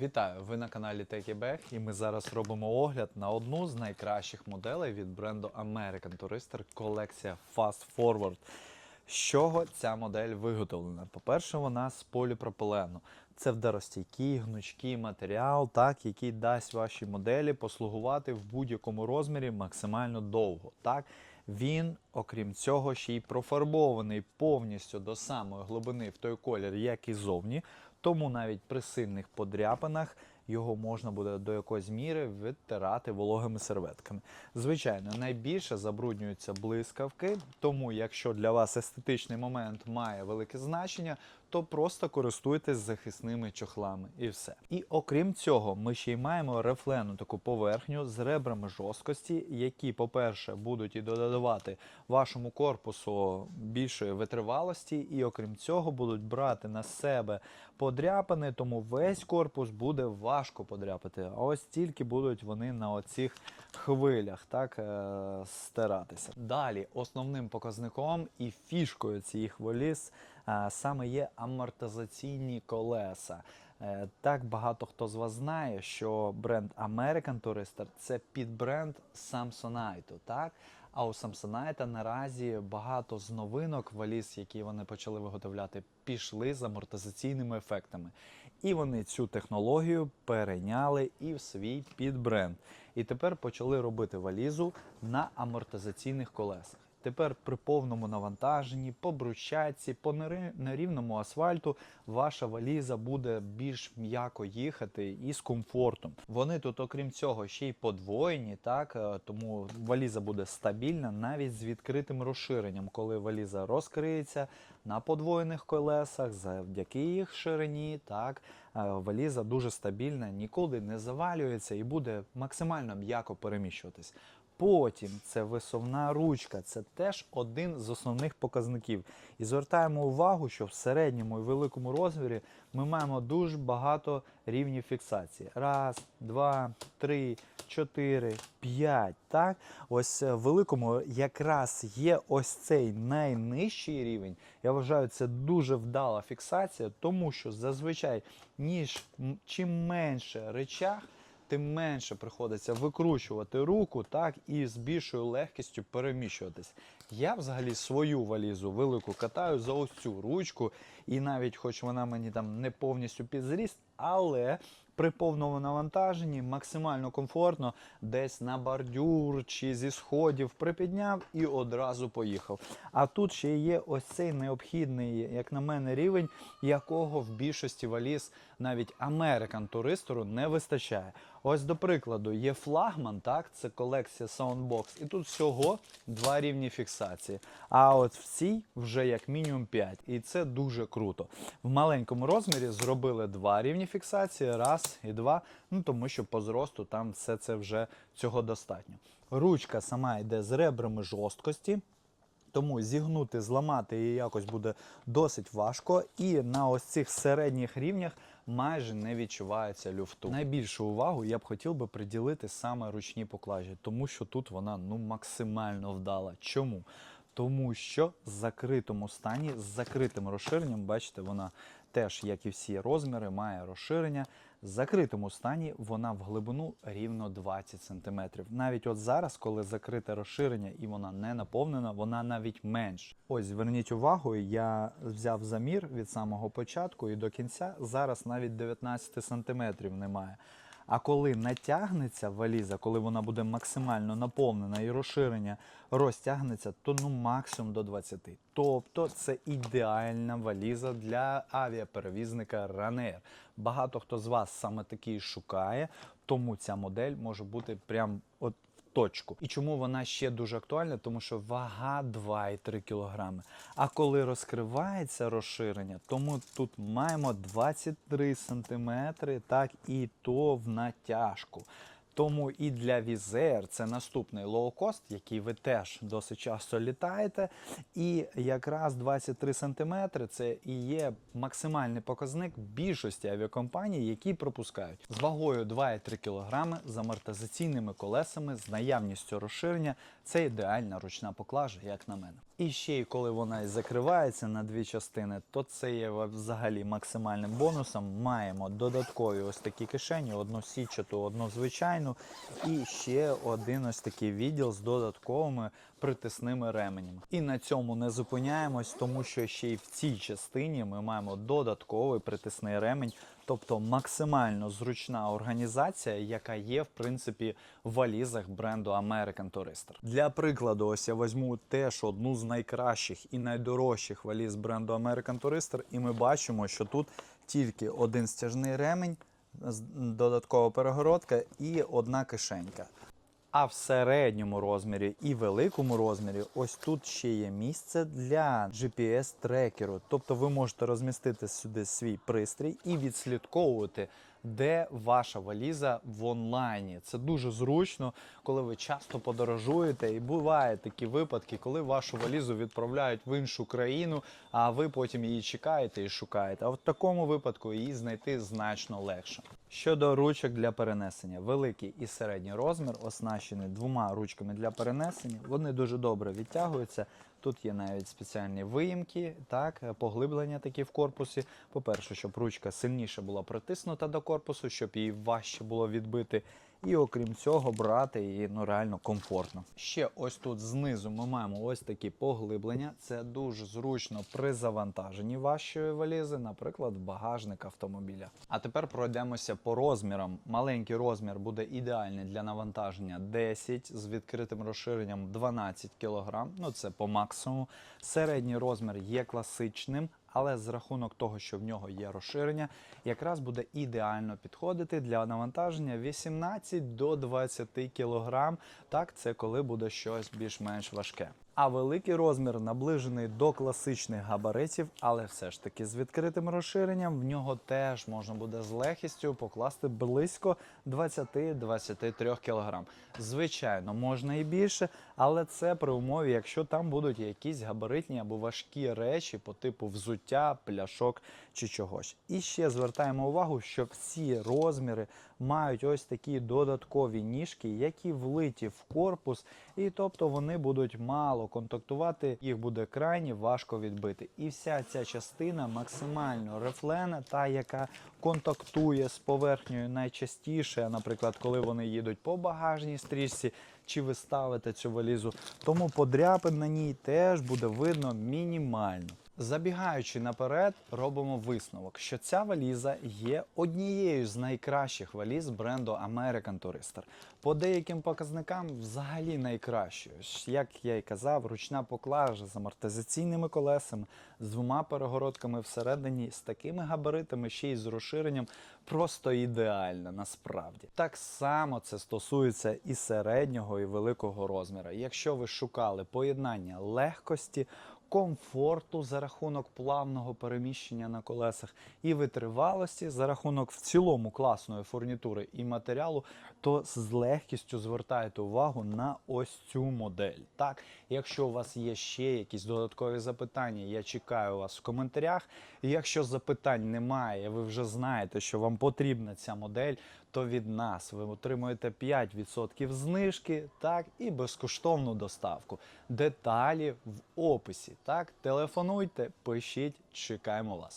Вітаю! Ви на каналі TechieBag і ми зараз робимо огляд на одну з найкращих моделей від бренду American Tourister колекція Fast Forward. З чого ця модель виготовлена? По-перше, вона з поліпропилену. Це вдаростійкий, гнучкий матеріал, так, який дасть вашій моделі послугувати в будь-якому розмірі максимально довго. Так? Він, окрім цього, ще й профарбований повністю до самої глибини в той колір, як і зовні. Тому навіть при сильних подряпинах його можна буде до якоїсь міри витирати вологими серветками. Звичайно, найбільше забруднюються блискавки, тому якщо для вас естетичний момент має велике значення, то просто користуйтесь захисними чохлами і все. І окрім цього, ми ще й маємо рефлену таку поверхню з ребрами жорсткості, які, по-перше, будуть і додавати вашому корпусу більшої витривалості, і окрім цього, будуть брати на себе подряпини, тому весь корпус буде важко подряпати. А ось тільки будуть вони на оцих хвилях так е, стиратися. Далі основним показником і фішкою цих воліз саме є амортизаційні колеса. Е, Так багато хто з вас знає, що бренд American Tourister це підбренд Samsonite, так? А у Samsonite наразі багато з новинок валіз, які вони почали виготовляти, пішли з амортизаційними ефектами. І вони цю технологію перейняли і в свій підбренд. І тепер почали робити валізу на амортизаційних колесах. Тепер при повному навантаженні, по брусчатці, по нерівному асфальту ваша валіза буде більш м'яко їхати і з комфортом. Вони тут, окрім цього, ще й подвоєні, так е, тому валіза буде стабільна навіть з відкритим розширенням, коли валіза розкриється на подвоєних колесах, завдяки їх ширині, так е, валіза дуже стабільна, нікуди не завалюється і буде максимально м'яко переміщуватись. Потім це висувна ручка, це теж один з основних показників. І звертаємо увагу, що в середньому і великому розмірі ми маємо дуже багато рівнів фіксації. Раз, два, три, чотири, п'ять. Так, ось е, в великому якраз є ось цей найнижчий рівень. Я вважаю, це дуже вдала фіксація, тому що зазвичай ніж чим менше речах тим менше приходиться викручувати руку, так і з більшою легкістю переміщуватись. Я взагалі свою валізу велику катаю за ось цю ручку, і навіть хоч вона мені там не повністю під але при повному навантаженні максимально комфортно десь на бордюр чи зі сходів припідняв і одразу поїхав. А тут ще є ось цей необхідний, як на мене, рівень, якого в більшості валіз навіть American туристору не вистачає. Ось до прикладу, є флагман, так, це колекція Soundbox, і тут всього два рівні фіксації. А от в цій вже як мінімум 5. І це дуже круто. В маленькому розмірі зробили два рівні фіксації, раз і два. Ну тому що по зросту там все це вже цього достатньо. Ручка сама йде з ребрами жорсткості. Тому зігнути, зламати її якось буде досить важко, і на ось цих середніх рівнях майже не відчувається люфту. Найбільшу увагу я б хотів би приділити саме ручній поклажі, тому що тут вона ну максимально вдала. Чому? Тому що в закритому стані з закритим розширенням, бачите, вона теж, як і всі розміри, має розширення. В закритому стані вона в глибину рівно 20 см. Навіть от зараз, коли закрите розширення і вона не наповнена, вона навіть менш. Ось зверніть увагу, я взяв замір від самого початку і до кінця. Зараз навіть 19 см немає. А коли натягнеться валіза, коли вона буде максимально наповнена і розширення розтягнеться, то ну максимум до 20. Тобто це ідеальна валіза для авіаперевізника Ryanair. Багато хто з вас саме такий шукає, тому ця модель може бути прям от точку. І чому вона ще дуже актуальна? Тому що вага 2,3 кг. А коли розкривається розширення, тому тут маємо 23 см, так і то в натяжку. Тому і для Візер це наступний лоукост, який ви теж досить часто літаєте. І якраз 23 см це і є максимальний показник більшості авіакомпаній, які пропускають з вагою 2,3 кг з амортизаційними колесами, з наявністю розширення. Це ідеальна ручна поклажа, як на мене. І ще й коли вона закривається на дві частини, то це є взагалі максимальним бонусом. Маємо додаткові ось такі кишені, одну сітчату, одну звичайну, і ще один ось такий відділ з додатковими притисними ременями. І на цьому не зупиняємось, тому що ще й в цій частині ми маємо додатковий притисний ремень, тобто максимально зручна організація, яка є в принципі в валізах бренду American Tourister. Для прикладу, ось я візьму теж одну з найкращих і найдорожчих валіз бренду American Tourister, і ми бачимо, що тут тільки один стяжний ремень, додаткова перегородка і одна кишенька. А в середньому розмірі і великому розмірі ось тут ще є місце для GPS-трекеру. Тобто ви можете розмістити сюди свій пристрій і відслідковувати, де ваша валіза в онлайні. Це дуже зручно, коли ви часто подорожуєте. І бувають такі випадки, коли вашу валізу відправляють в іншу країну, а ви потім її чекаєте і шукаєте. А в такому випадку її знайти значно легше. Щодо ручок для перенесення, великий і середній розмір оснащені двома ручками для перенесення. Вони дуже добре відтягуються. Тут є навіть спеціальні виїмки, так, поглиблення такі в корпусі. По-перше, щоб ручка сильніше була притиснута до корпусу, щоб її важче було відбити. І окрім цього, брати її ну реально комфортно. Ще ось тут знизу ми маємо ось такі поглиблення. Це дуже зручно при завантаженні вашої валізи, наприклад, багажник автомобіля. А тепер пройдемося по розмірам. Маленький розмір буде ідеальний для навантаження 10 з відкритим розширенням 12 кг. Ну це по максимуму. Середній розмір є класичним. Але з рахунок того, що в нього є розширення, якраз буде ідеально підходити для навантаження 18 до 20 кг. Так, це коли буде щось більш-менш важке. А великий розмір наближений до класичних габаритів, але все ж таки з відкритим розширенням в нього теж можна буде з легкістю покласти близько 20-23 кг. Звичайно, можна і більше, але це при умові, якщо там будуть якісь габаритні або важкі речі по типу взуття, пляшок чи чогось. І ще звертаємо увагу, що всі розміри мають ось такі додаткові ніжки, які влиті в корпус, і тобто вони будуть мало контактувати, їх буде крайні важко відбити. І вся ця частина максимально рефлена, та яка контактує з поверхнею найчастіше, наприклад, коли вони їдуть по багажній стрічці. Чи ви ставите цю валізу, тому подряпин на ній теж буде видно мінімально. Забігаючи наперед, робимо висновок, що ця валіза є однією з найкращих валіз бренду American Tourister. По деяким показникам взагалі найкращою. Як я й казав, ручна поклажа з амортизаційними колесами, з двома перегородками всередині, з такими габаритами, ще й з розширенням, просто ідеальна насправді. Так само це стосується і середнього, і великого розміру. Якщо ви шукали поєднання легкості, комфорту за рахунок плавного переміщення на колесах і витривалості за рахунок в цілому класної фурнітури і матеріалу, то з легкістю звертайте увагу на ось цю модель. Так, якщо у вас є ще якісь додаткові запитання, я чекаю вас в коментарях. І якщо запитань немає, ви вже знаєте, що вам потрібна ця модель, то від нас ви отримуєте 5% знижки, так, і безкоштовну доставку. Деталі в описі. Так, телефонуйте, пишіть, чекаємо вас.